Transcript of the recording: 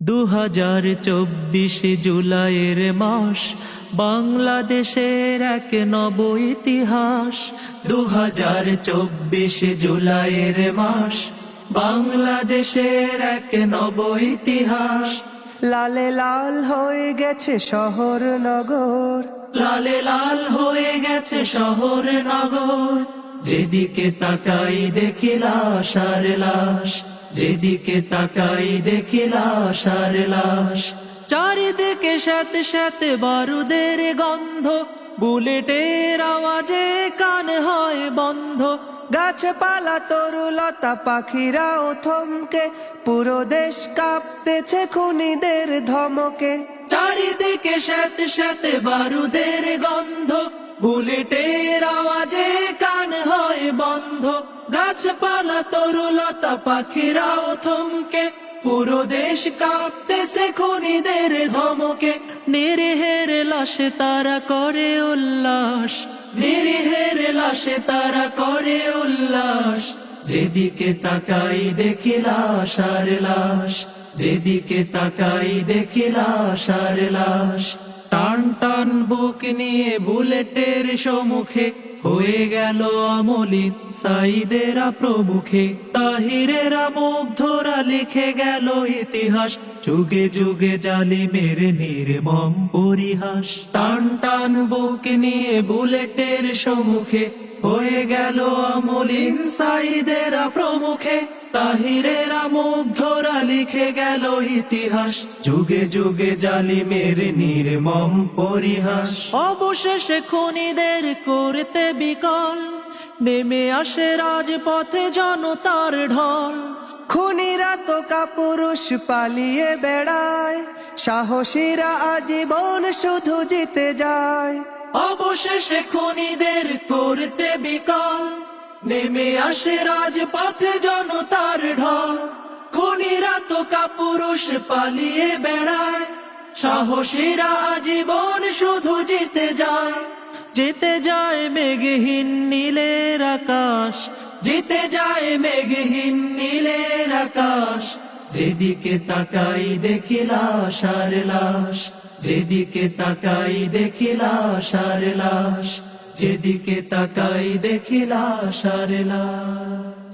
দু হাজার চব্বিশে জুলাইয়ের মাস বাংলাদেশের এক নব ইতিহাস। দু হাজার চব্বিশে জুলাইয়ের মাস বাংলাদেশের এক নব ইতিহাস। লালে লাল হয়ে গেছে শহর নগর। লালে লাল হয়ে গেছে শহর নগর। যেদিকে তাকাই দেখি লাশ লাশ, যেদিকে তাকাই দেখি লাশ লাশ। চারিদিকে সাথে সাথে বারুদের গন্ধ, বুলেটের আওয়াজে কান হয় বন্ধ। গাছপালা, তরুলতা, পাখিরাও থমকে, পুরো দেশ কাঁপতেছে খুনিদের ধমকে। চারিদিকে সাথে সাথে বারুদের গন্ধ, বুলেটের আওয়াজে গাছপালা তরুলতা পাখিরাও থমকে। পুরো দেশ কাঁপতেছে খুনিদের ধমকে। নিরিহের লাশে তারা করে উল্লাস। নিরিহের লাশে তারা করে উল্লাস। যেদিকে তাকাই দেখি লাশ আর লাশ। যেদিকে তাকাই দেখি লাশ আর লাশ। টান টান বুক নিয়ে বুলেটের সম্মুখে হয়ে গেল অমলিন সাইদেরা প্রমুখে। তাহিরেরা মুগ্ধরা লিখে গেল ইতিহাস। যুগে যুগে জালি জালিমের নির্মম পরিহাস। টান টান বুক নিয়ে বুলেটের সম্মুখে হয়ে গেল অমলিন সাইদেরা প্রমুখে। তাহিরেরা মুগ্ধরা লিখে গেল ইতিহাস। যুগে যুগে জালিমের নির্মম পরিহাস। অবশেষে খুনিদের করতে বিকল। নেমে আসে রাজপথে জনতার ঢল। খুনিরা তো কাপুরুষ পালিয়ে বেড়ায়। সাহসীরা আজীবন শুধু জিতে যায়। অবশেষে খুনিদের করতে বিকল। নেমে আসে রাজপথে জনতার ঢল। খুনিরা তো কাপুরুষ পালিয়ে বেড়ায়। সাহসীরা আজীবন শুধু জিতে যায়। জিতে যায় মেঘহীন নীলের আকাশ। জিতে যায় মেঘহীন নীলের আকাশ। যেদিকে তাকাই দেখি লাশ আর লাশ। যেদিকে তাকাই দেখি লাশ আর লাশ। যেদিকে তাকাই দেখিলা লাশ।